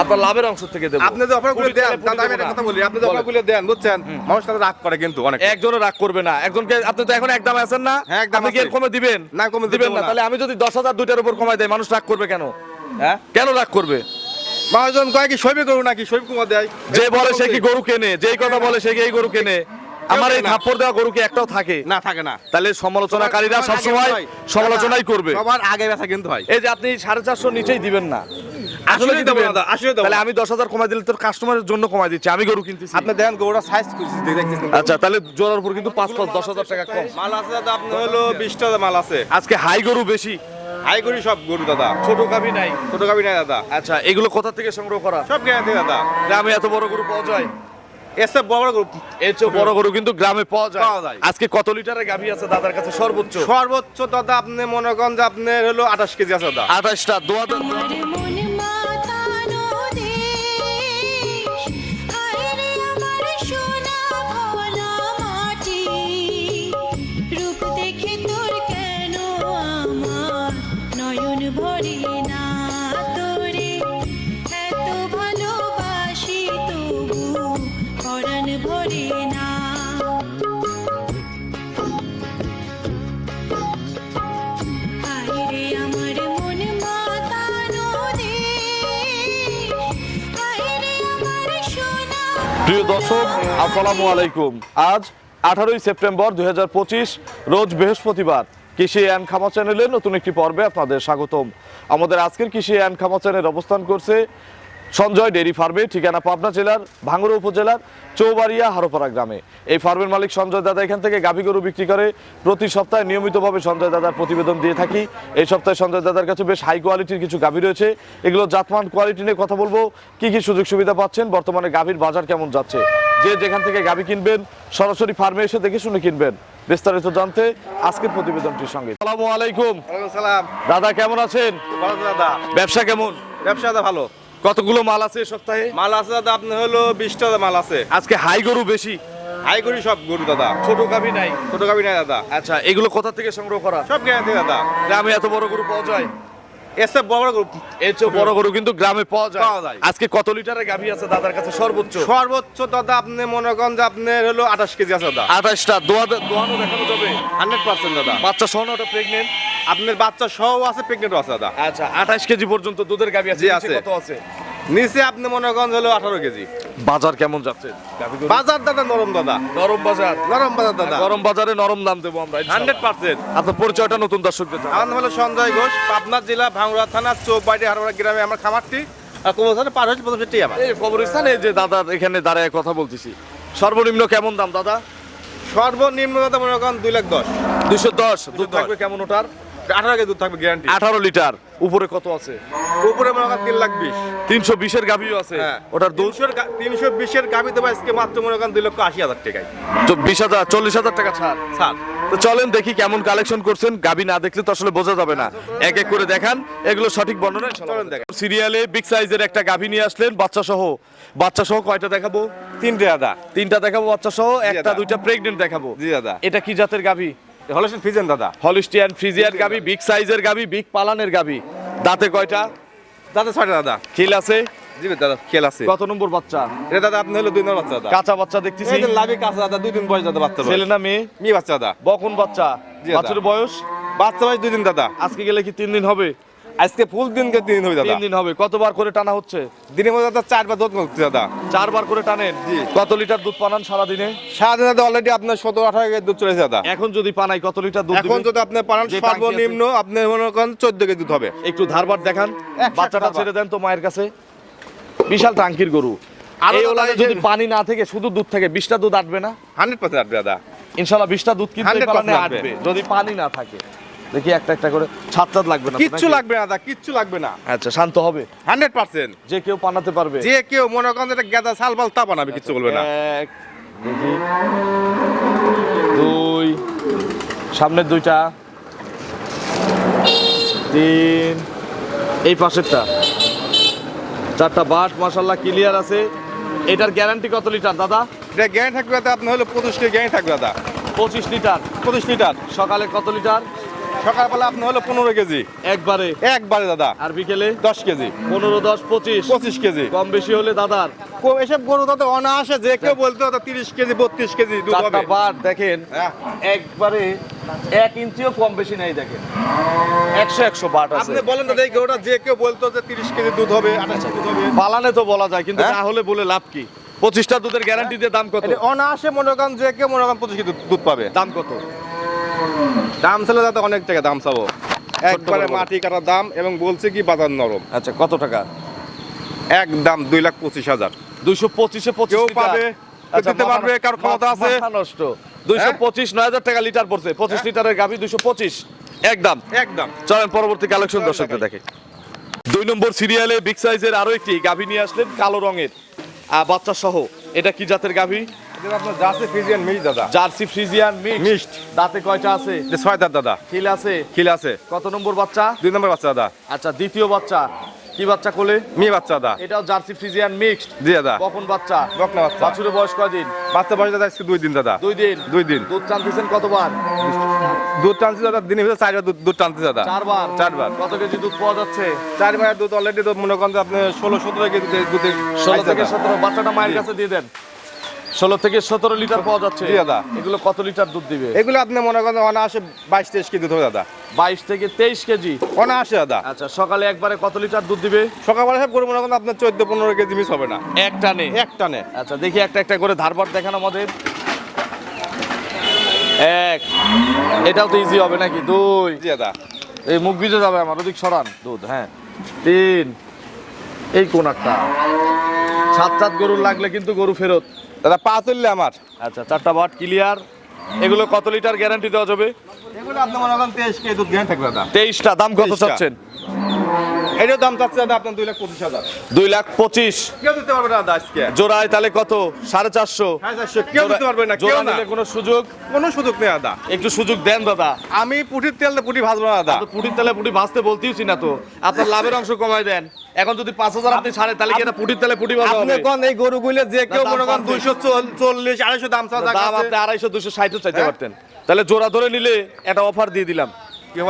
আপনার লাভের অংশ থেকে দেবো। আপনি যে অফারগুলো দেন দাদা আমি একটা কথা বলি আপনি যে অফারগুলো দেন বুঝছেন? মানুষ রাগ করে কিন্তু অনেক। একজনও রাগ করবে না। একজনকে আপনি তো এখন একদম আছেন না? হ্যাঁ, একদম আপনি কি কমে দিবেন? না, কমে দিবেন না। তাহলে আমি যদি দশ হাজার দুইটার উপর কমাই দেয় মানুষ রাগ করবে কেন? হ্যাঁ? কেন রাগ করবে? মানুষজন কয় কি সইবে করব নাকি? সইব কুমার দেয়। যে বলে সে কি গরু কেনে যেই কথা বলে সে কি এই গরু কেনে? আমার এই। থাপ্পড় দেওয়া গরু কি একটাও থাকে? না থাকে না। তাহলে সমালোচনাকারীরা সবসময় সমালোচনাই করবে। সবার আগে ব্যথা কিন্তু হয়। এই যে আপনি সাড়ে চারশো নিচেই দিবেন না। আসলে দেবো আসলে তাহলে আমি দশ হাজার কমাই দিলে তোর কাস্টমারের জন্য কমাই দিচ্ছি আমি গরু কিনতেছি। আপনি দেন গরুটা সাইজ দেখতেছেন আচ্ছা তাহলে জোড়ার উপর কিন্তু পাঁচ পাঁচ দশ হাজার টাকা কম। মাল আছে দাদা আপনার হলো বিশটা মাল আছে। আজকে হাই গরু বেশি। হাই করি সব গরু দাদা। ছোট গাভি নাই। ছোট গাবি নাই দাদা। আচ্ছা এগুলো কোথা থেকে সংগ্রহ করা? সব গ্যারান্টি দাদা। গ্রামে এত বড় গরু পাওয়া যায়? এসে বড় বড় গরু এর চেয়ে বড় গরু কিন্তু গ্রামে পাওয়া যায়। পাওয়া যায়। আজকে কত লিটারের গাভি আছে দাদার কাছে সর্বোচ্চ? সর্বোচ্চ দাদা আপনি মনে করেন যে আপনার হলো আঠাশ কেজি আছে দাদা। আঠাশটা দোয়া প্রিয় দর্শক, আসসালামু আলাইকুম। আজ আঠারোই সেপ্টেম্বর দুই হাজার পঁচিশ, রোজ বৃহস্পতিবার কৃষি অ্যান্ড খামা চ্যানেলের নতুন একটি পর্বে আপনাদের স্বাগতম। আমাদের আজকের কৃষি অ্যান্ড খামা চ্যানেল অবস্থান করছে সঞ্জয় ডেইরি ফার্মে ঠিকানা পাবনা জেলার ভাঙ্গুড়া উপজেলার চৌবাড়িয়া হারোপাড়া গ্রামে। এই ফার্মের মালিক সঞ্জয় দাদা এখান থেকে গাভী গরু বিক্রি করে প্রতি সপ্তাহে নিয়মিতভাবে সঞ্জয় দাদার প্রতিবেদন দিয়ে থাকি। এই সপ্তাহে সঞ্জয় দাদার কাছে বেশ হাই কোয়ালিটির কিছু গাভী রয়েছে। এগুলো জাতমান কোয়ালিটি নিয়ে কথা বলব। কি কি সুযোগ সুবিধা পাচ্ছেন? বর্তমানে গাভীর বাজার কেমন যাচ্ছে? যে যেখান থেকে গাভী কিনবেন সরাসরি ফার্মে এসে দেখে শুনে কিনবেন। বিস্তারিত জানতে আজকের প্রতিবেদনটির সঙ্গে। আসসালামু আলাইকুম। সালাম। দাদা কেমন আছেন? দাদা। ব্যবসা কেমন? ব্যবসা দাদা ভালো। কতগুলো মাল আছে এই সপ্তাহে? মাল আছে দাদা আপনি হলো বিশটা মাল আছে। আজকে হাই গরু বেশি? হাই গরু সব গরু দাদা। ছোট গাভি নাই। ছোট গাভি নাই দাদা। আচ্ছা এগুলো কোথা থেকে সংগ্রহ করা? সব গ্যারান্টি দাদা। গ্রামে এত বড় গরু পাওয়া যায়? এসে বড় বড় গরু। এর চেয়ে বড় গরু কিন্তু গ্রামে পাওয়া যায়। পাওয়া যায়। আজকে কত লিটারের গাভী আছে দাদার কাছে? সর্বোচ্চ। সর্বোচ্চ দাদা আপনি মনে করেন যে আপনার হলো আঠাশ কেজি আছে দাদা। আঠাশটা দোয়া দোয়ানো দেখানো যাবে? হান্ড্রেড পার্সেন্ট দাদা। বাচ্চা সহ ওটা প্রেগনেন্ট আপনার বাচ্চা সহ আছে প্রেগনেন্ট আছে দাদা। আচ্ছা আঠাশ কেজি পর্যন্ত দুধের গাভী আছে জি, আছে। কত আছে? নিচে আপনি মনে করেন হলো আঠারো কেজি। বাজার কেমন যাচ্ছে? বাজার দাদা নরম দাদা। নরম বাজার? নরম বাজার দাদা। গরম বাজারে নরম দাম দেবো আমরা হান্ড্রেড পার্সেন্ট। আপনার পরিচয়টা নতুন দর্শকদের জানান। আমার নাম হলো সঞ্জয় ঘোষ পাবনা জেলা ভাঙড়া থানা চৌবাড়ি হারোয়া গ্রামে আমার খামারটি। পার হয়েছে প্রথম সেটি আমার এই কবরস্থানে যে দাদার এখানে দাঁড়ায় কথা বলতেছি সর্বনিম্ন কেমন দাম দাদা? সর্বনিম্ন দাদা মনে করেন দুই লাখ দশ। দুশো দশ দুধ 210 থাকবে কেমন ওটার? আঠারো কেজি দুধ থাকবে গ্যারান্টি আঠারো লিটার। উপরে কত আছে? উপরে মনে করেন তিন লাখ বিশ। তিনশো বিশের গাভিও আছে। হ্যাঁ। ওটার দুশোর তিনশো বিশের আজকে মাত্র মনে করেন দুই লক্ষ আশি হাজার টাকায়। বিশ হাজার চল্লিশ হাজার টাকা ছাড়। স্যার তো চলেন দেখি কেমন কালেকশন করছেন। গাবি না দেখলে তো আসলে বোঝা যাবে না। এক এক করে দেখান। এগুলো সঠিক বর্ণনা চলেন দেখান। সিরিয়ালে বিগ সাইজের একটা গাভি নিয়ে আসলেন বাচ্চা সহ বাচ্চা সহ কয়টা দেখাবো? তিনটে দাদা তিনটা দেখাবো বাচ্চা সহ একটা দুইটা প্রেগনেন্ট দেখাবো। জি দাদা এটা কি জাতের গাভি? হলসেন ফ্রিজিয়ান দাদা। হলিস্টিয়ান ফ্রিজিয়ান গাবি বিগ সাইজের গাবি বিগ পালানের গাবি। দাঁতে কয়টা? দাদা ছয়টা দাদা। খিল আছে? জি দাদা খেল আছে। কত নম্বর বাচ্চা? এটা দাদা আপনি হলো দুই নম্বর বাচ্চা দাদা। কাঁচা বাচ্চা দেখতেছি। এই যে লাভে কাছে দাদা দুই দিন বয়স দাদা বাচ্চা ছেলে না মেয়ে? মেয়ে বাচ্চা দাদা। বকন বাচ্চা। বাচ্চার বয়স? বাচ্চা বয়স দুই দিন দাদা। আজকে গেলে কি তিন দিন হবে? আজকে ফুল দিন কে তিন দিন হবে দাদা। তিন দিন হবে। কতবার করে টানা হচ্ছে? দিনের মধ্যে দাদা চারবার দুধ করতে দাদা। চারবার করে টানেন জি। কত লিটার দুধ পানান সারা দিনে সারাদিন দাদা অলরেডি আপনার সতেরো আঠারো কেজি দুধ চলেছে দাদা। এখন যদি পানাই কত লিটার দুধ এখন যদি আপনি আছে। সর্বনিম্ন আপনি মনে করেন চোদ্দ কেজি দুধ হবে। একটু ধারবার দেখান। বাচ্চাটা ছেড়ে দেন তো মায়ের কাছে। বিশাল টাঙ্কির গরু। আর যদি পানি না থেকে শুধু দুধ থেকে বিশটা দুধ আটবে না? হান্ড্রেড পার্সেন্ট আসবে দাদা। ইনশাল্লাহ বিশটা দুধ কিন্তু এই 100% পালানে আটবে। আটবে যদি পানি না থাকে। দেখি একটা একটা করে ছাদ ছাদ লাগবে না কিচ্ছু লাগবে না দাদা কিচ্ছু লাগবে না। আচ্ছা শান্ত হবে। Hundred percent. যে কেউ পানাতে পারবে। যে কেউ মনে করেন এটা গেদা সাল বাল তা বানাবে কিচ্ছু বলবে না। এক দেখি। দুই সামনের দুইটা। তিন এই পাশেরটা। চারটা বাট মাসাল্লাহ ক্লিয়ার আছে। এটার গ্যারান্টি কত লিটার দাদা? এটা গ্যারান্টি থাকবে দাদা আপনার হলো পঁচিশ গ্যারান্টি থাকবে দাদা। পঁচিশ লিটার। পঁচিশ লিটার। সকালে কত লিটার? সকালবেলা আপনি হলো পনেরো কেজি। একবারে। একবারে দাদা। আর বিকেলে? দশ কেজি। পনেরো দশ পঁচিশ। পঁচিশ কেজি। কম বেশি হলে দাদার। এসব গরু তো অনায়াসে যে কেউ বলতে হতো তিরিশ কেজি বত্রিশ কেজি দুধ হবে। বার দেখেন হ্যাঁ। একবারে এক ইঞ্চিও কম বেশি নাই দেখেন। একশো একশো বাট আছে। আপনি বলেন দাদা এই গরুটা যে কেউ বলতো যে তিরিশ কেজি দুধ হবে আঠাশ কেজি দুধ হবে। পালানে তো বলা যায় কিন্তু হ্যাঁ? না হলে বলে লাভ কি? পঁচিশটা দুধের গ্যারান্টি দিয়ে দাম কত? অনায়াসে মনে করেন যে কেউ মনে করেন পঁচিশ কেজি দুধ পাবে। দাম কত? দাম ছিল দাদা অনেক টাকা দাম চাবো। একবারে মাটি কাটার দাম এবং বলছে কি বাজার নরম। আচ্ছা কত টাকা? এক দাম দুই লাখ পঁচিশ হাজার। দুইশো পঁচিশে পঁচিশ পাবে, আচ্ছা, দিতে পারবে, কারোর ক্ষমতা আছে। নষ্ট। দুইশো হ্যাঁ? পঁচিশ নয় হাজার টাকা লিটার পড়ছে। পঁচিশ লিটারের গাভি দুইশো পঁচিশ। একদম একদম চলেন পরবর্তী কালেকশন দর্শকদের দেখে। দুই নম্বর সিরিয়ালে বিগ সাইজের আরও একটি গাভি নিয়ে আসলেন কালো রঙের। বাচ্চা সহ এটা কি জাতের গাভি? আপনার জার্সি ফ্রিজিয়ান মিক্স দাদা। Jersey Friesian mix. দাঁতে কয়টা আছে? ছয় দাঁত দাদা। খিল আছে? খিল আছে। কত নম্বর বাচ্চা? দুই নম্বর বাচ্চা দাদা। আচ্ছা দ্বিতীয় বাচ্চা। কি বাচ্চা কোলে? মেয়ে বাচ্চা দাদা। এটাও জার্সি ফ্রিজিয়ান মিক্সড। জি দাদা। কখন বাচ্চা? বকনা বাচ্চা। বাছুরের বয়স কয়দিন? বাচ্চা বয়স দাদা আজকে দুই দিন দাদা। দুই দিন? দুই দিন। দুধ টানতেছেন কতবার? দুধ টানছে দাদা ভিতরে চারবার দুধ দুধ টানছে দাদা। চারবার? চারবার। কত কেজি দুধ পাওয়া যাচ্ছে? চারবার দুধ অলরেডি তো মনে করেন আপনি ষোলো সতেরো কেজি দুধ ষোলো থেকে সতেরো। বাচ্চাটা মায়ের কাছে দিয়ে দেন। ষোলো থেকে সতেরো লিটার পাওয়া যাচ্ছে। দাদা। এগুলো কত লিটার দুধ দিবে? এগুলো আপনি মনে করেন অনায়াসে বাইশ তেইশ কেজি দুধ হবে দাদা। বাইশ থেকে তেইশ কেজি? অনায়াসে দাদা। আচ্ছা সকালে একবারে কত লিটার দুধ দিবে? সকালবেলা সব গরু মনে করেন আপনার চোদ্দ পনেরো কেজি মিস হবে না। এক টানে? এক টানে। আচ্ছা দেখি একটা একটা করে ধারবার দেখান আমাদের এক। এটাও তো ইজি হবে নাকি? দুই। দাদা। এই মুখ ভিজে যাবে আমার ওদিক সরান। দুধ হ্যাঁ। তিন। এই কোন একটা? সাত সাত গরুর লাগলে কিন্তু গরু ফেরত। দাদা পা তুললে আমার। আচ্ছা চারটা বাট ক্লিয়ার এগুলো কত লিটার গ্যারান্টি দেওয়া যাবে? এগুলো আপনি মনে করেন তেইশ কেজি দুধ জ্ঞান থাকবে দাদা তেইশটা দাম কত চাচ্ছেন? এটার দাম চাচ্ছে দাদা আপনার দুই লাখ পঁচিশ হাজার। দুই লাখ পঁচিশ। কেউ দিতে পারবে না দাদা আজকে। জোড়ায় তাহলে কত? সাড়ে চারশো। চারশো কেউ দিতে পারবে না কেউ জোড়া না। নিলে কোনো সুযোগ? কোনো সুযোগ নেই দাদা। একটু সুযোগ দেন দাদা। আমি পুটির তেল পুটি ভাজবো না দাদা। তো পুটির তেলে পুটি ভাজতে বলতেইছি না তো। আপনার লাভের অংশ কমায় দেন। এখন যদি পাঁচ হাজার আপনি ছাড়ে তাহলে কি এটা পুটির তেলে পুটি ভাজা আপনি কোন এই গরুগুলো যে কেউ মনে করেন দুইশো চল্লিশ আড়াইশো দাম চাওয়া দাম আপনি আড়াইশো দুশো ষাটও চাইতে হ্যাঁ? পারতেন। তাহলে জোড়া ধরে নিলে একটা অফার দিয়ে দিলাম।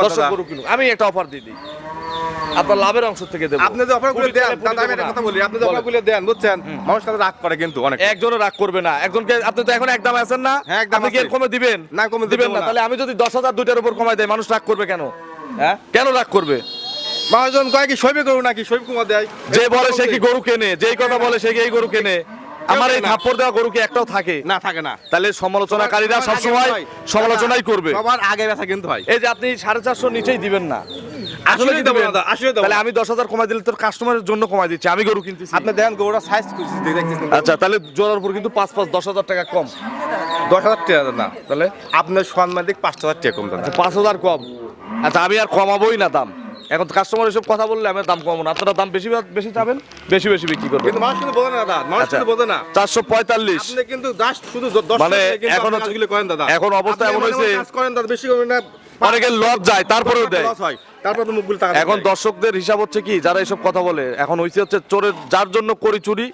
দর্শক গরু কিনুক। আমি একটা অফার দিয়ে দিই। আপনার লাভের অংশ থেকে দেবো। আপনি যে অফারগুলো দেন দাদা আমি একটা কথা বলি। আপনি যে অফারগুলো দেন বুঝছেন? মানুষ রাগ করে কিন্তু অনেক। একজনও রাগ করবে না। একজনকে আপনি তো এখন একদম আছেন না? হ্যাঁ, একদম আপনি কি কমে দিবেন? না, কমে দিবেন না। না। তাহলে আমি যদি দশ হাজার দুইটার উপর কমাই দেয় মানুষ রাগ করবে কেন? হ্যাঁ? কেন রাগ করবে? মানুষজন কয় কি সইবে গরু নাকি? সইব কুমার দেয়। যে বলে সে কি গরু কেনে যেই কথা বলে সে কি এই গরু কেনে? আমার এই থাপ্পড় দেওয়া গরু কি একটাও থাকে। না থাকে না। তাহলে সমালোচনাকারীরা সবার আগে সবসময় সমালোচনাই করবে। সবার আগে ব্যথা কিন্তু হয়। এই যে আপনি সাড়ে চারশো নিচেই দিবেন না। আসলে দেবো? না দাদা, তাহলে আমি দশ হাজার কমাই দিলে তোর কাস্টমারের জন্য কমাই দিচ্ছি আমি গরু কিনতেছি। আপনি দেখেন গরুটা সাইজ দেখতেছেন আচ্ছা তাহলে জোড়ার উপর কিন্তু পাঁচ পাঁচ দশ হাজার টাকা কম। দশ হাজার টাকা না তাহলে? আপনার সম্মান দিক পাঁচ হাজার টাকা কম দাদা। পাঁচ হাজার কম। আচ্ছা আমি আর কমাবোই না দাম। এখন কাস্টমার এসব কথা বললে আমি দাম কমাবো না। আপনারা দাম বেশি বেশি চাবেন? বেশি বেশি বিক্রি করবেন। কিন্তু মানুষ কিন্তু বোঝে না দাদা মানুষ আচ্ছা। কিন্তু বোঝে না। চারশো পঁয়তাল্লিশ। আপনি কিন্তু জাস্ট শুধু মানে এখন করেন দাদা। এখন অবস্থা এমন হয়েছে- করেন দাদা বেশি করেন না। অনেকের লস যায় তারপরেও দেয়। তারপর তো মুখগুলো টাকা এখন দর্শকদের হিসাব হচ্ছে কি যারা এসব কথা বলে এখন হইছে হচ্ছে চোরের যার জন্য করি চুরি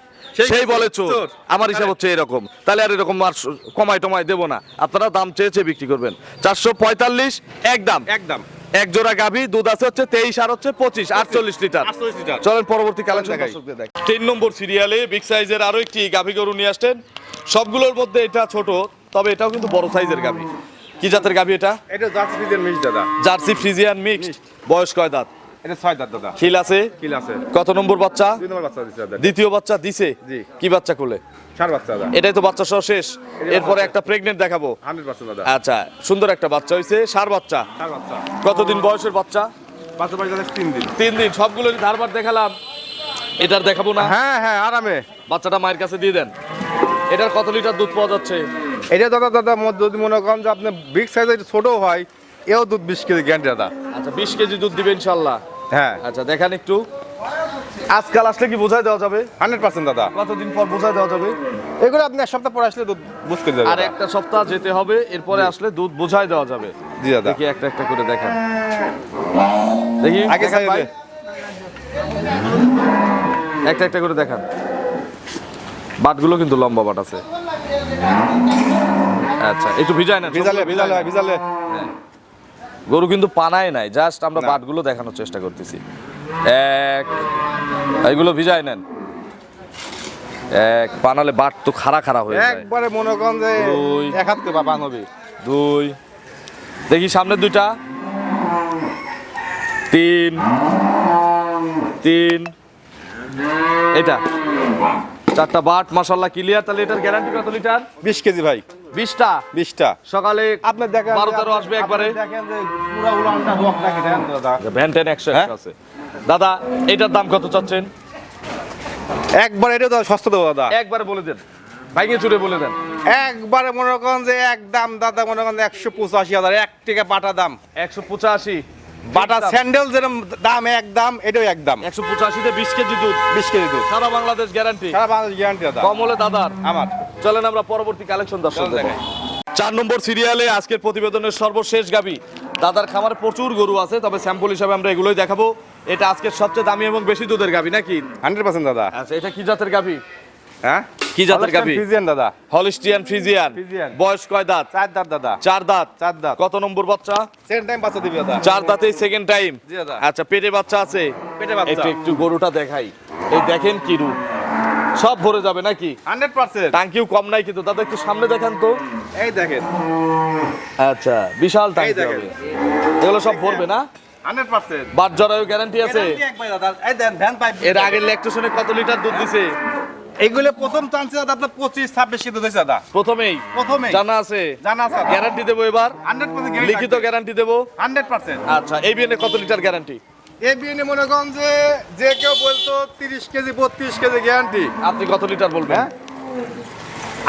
সেই বলে চোর। আমার হিসাব হচ্ছে এরকম। তাহলে আর এরকম আর কমাই টমাই দেবো না। আপনারা দাম চেয়েছে বিক্রি করবেন। চারশো পঁয়তাল্লিশ একদম। একদম। এক জোড়া গাভী দুধ আছে হচ্ছে তেইশ আর হচ্ছে পঁচিশ আটচল্লিশ লিটার। চলেন পরবর্তী কালেকশন তিন নম্বর সিরিয়ালে বিগ সাইজের আরও একটি গাভী গরু নিয়ে আসছেন। সবগুলোর মধ্যে এটা ছোট তবে এটাও কিন্তু বড় সাইজের গাভী। কি জাতের গাভী এটা? এটা জার্সি ফ্রিজের মিক্স দাদা। জার্সি ফ্রিজিয়ান মিক্সড বয়স কয় দাঁত? এটা ছয় দাঁত দাদা। খিল আছে? কত নম্বর বাচ্চা? দুই নম্বর বাচ্চা দিচ্ছে দাদা। দ্বিতীয় বাচ্চা দিছে? জি। কি বাচ্চা কোলে চার বাচ্চা দাদা। এটাই তো বাচ্চা সহ শেষ। এরপরে একটা প্রেগনেন্ট দেখাবো। হান্ড্রেড বাচ্চা দাদা। আচ্ছা সুন্দর একটা বাচ্চা বাচ্চা। কতদিন বয়সের বাচ্চা? বাচ্চা বাচ্চা দাদা তিন দিন। তিন দিন। সবগুলো ধারবার দেখালাম এটার দেখাবো না? হ্যাঁ হ্যাঁ আরামে। বাচ্চাটা মায়ের কাছে দিয়ে দেন। এটার কত লিটার দুধ পাওয়া যাচ্ছে? এটা দাদা দাদা মো- যদি মনে করেন যে আপনি বিগ সাইজের ছোটও হয় এও দুধ বিশ কেজি গ্যারান্টি দাদা। আচ্ছা বিশ কেজি দুধ দিবে ইনশাল্লাহ। হ্যাঁ। আচ্ছা দেখান একটু। আজকাল আসলে কি বোঝাই দেওয়া যাবে? হান্ড্রেড পার্সেন্ট দাদা। কতদিন পর বোঝাই দেওয়া যাবে? এগুলো আপনি এক সপ্তাহ পরে আসলে দুধ বুঝ করে যাবে আর একটা সপ্তাহ যেতে হবে এরপরে আসলে দুধ বোঝাই দেওয়া যাবে। জি দাদা। দেখি একটা একটা করে দেখান। দেখি আগে একটা একটা করে দেখান। বাটগুলো কিন্তু লম্বা বাট আছে। আচ্ছা একটু ভিজায় না ভিজালে ভিজালে ভিজালে। গরু কিন্তু পানায় নাই জাস্ট আমরা। বাটগুলো দেখানোর চেষ্টা করতেছি। এক এইগুলো ভিজায় নেন। এক পানালে বাট তো খাড়া খাড়া হয়ে যায়। একবারে মনে করেন যে দুই। এক হাত করে বাবা নবী দুই। দেখি সামনে দুইটা। তিন। তিন। এটা। চারটা বাট মাসাল্লাহ ক্লিয়ার তাহলে এটার গ্যারান্টি কত লিটার? বিশ কেজি ভাই। বিশটা। বিশটা। সকালে আপনি দেখেন বারো তেরো আসবে একবারে। দেখেন যে পুরা উলানটা রোগ নাকি দেখেন দাদা? ভ্যান টেন একশো হ্যাঁ? আছে। দাদা এটার দাম কত চাচ্ছেন? একবার এটা দাদা সস্তা দেবো দাদা। একবারে বলে দেন। ভাইকে চুরে বলে দেন। একবারে মনে করেন যে এক দাম দাদা মনে করেন একশো পঁচাশি হাজার এক টাকা বাটা দাম। একশো পঁচাশি। বাটা স্যান্ডেল যেরকম দাম এক দাম এটাও এক দাম। একশো পঁচাশিতে বিশ কেজি দুধ। বিশ কেজি দুধ। সারা বাংলাদেশ গ্যারান্টি সারা বাংলাদেশ গ্যারান্টি দাদা। কম হলে দাদার। আমার। চলেন আমরা পরবর্তী কালেকশন দর্শক। চার নম্বর সিরিয়ালে আজকের প্রতিবেদনের সর্বশেষ গাবি। দাদার খামারে প্রচুর গরু আছে তবে স্যাম্পল হিসাবে আমরা এগুলোই দেখাবো। এটা আজকের সবচেয়ে দামি এবং বেশি দুধের গাবি নাকি? হান্ড্রেড পার্সেন্ট দাদা। আচ্ছা এটা কি জাতের গাবি? হ্যাঁ? কি জাতের গাভী? ফিজিয়ান দাদা। Holstein Friesian Friesian. বয়স কয় দাঁত? চার দাঁত দাদা। চার দাঁত। চার দাঁত। কত নম্বর বাচ্চা? সেকেন্ড টাইম বাচ্চা দিবি দাদা। চার দাঁতেই সেকেন্ড টাইম জি দাদা। আচ্ছা পেটে বাচ্চা আছে? পেটে বাচ্চা। একটু একটু গরুটা দেখাই। এই দেখেন কি রূপ। সব ভরে যাবে নাকি? Hundred percent. টাঙ্কিও কম নাই কিন্তু দাদা একটু সামনে দেখান তো। এই দেখেন। আচ্ছা বিশাল টাঙ্কি দেখেন। হবে এগুলো সব ভরবে না? Hundred percent. বাট জরায়ু গ্যারান্টি আছে? এই দেন ভ্যান পাইপ এর আগের ল্যাকটেশনে কত লিটার দুধ দিছে? এইগুলো প্রথম চান্সে দাদা আপনার পঁচিশ ছাব্বিশ কেজি দিয়েছে দাদা। প্রথমেই? প্রথমে জানা আছে? জানা আছে গ্যারান্টি দেবো এবার? হান্ড্রেড লিখিত গ্যারান্টি দেবো? Hundred percent. আচ্ছা এই বিএনে কত লিটার গ্যারান্টি এ বিএনএ মনে করেন যে যে কেউ বলতো তিরিশ কেজি বত্রিশ কেজি গ্যারান্টি আপনি কত লিটার বলবেন? হ্যাঁ?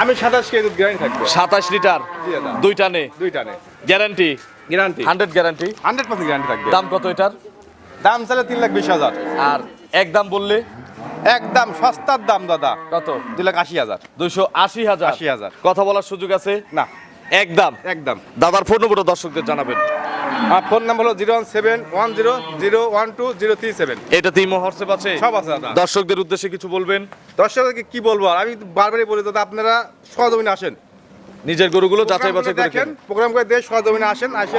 আমি সাতাশ কেজি গ্যারান্টি থাকব। সাতাশ লিটার? জি দাদা। দুইটা নে দুইটা নে guarantee guarantee hundred guarantee hundred percent guarantee থাকবে। দাম কত এটার? দাম চাইলে তিন লাখ বিশ হাজার। আর এক দাম বললে? একদম সস্তার দাম দাদা। কত? দুই লাখ আশি হাজার। দুইশো আশি হাজার? আশি হাজার। কথা বলার সুযোগ আছে? না। একদম একদম দাদার ফোন নম্বরটা দর্শকদের জানাবেন। আমার ফোন নাম্বার হলো zero one seven one zero zero one two zero three seven. এটা তিমো হোয়াটসঅ্যাপ আছে। সব আছে দাদা। দর্শকদের উদ্দেশ্যে কিছু বলবেন? দর্শকদেরকে কি বলব? আর আমি বারবারই বলি দাদা আপনারা সহজমিনে আসেন। নিজের গরুগুলো যাচাই বাছাই করে দেখেন প্রোগ্রাম করে দেশ সহজমিনে আসেন আসে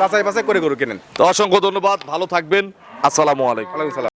যাচাই বাছাই করে গরু কেনেন। তো অসংখ্য ধন্যবাদ ভালো থাকবেন। আসসালামু আলাইকুম।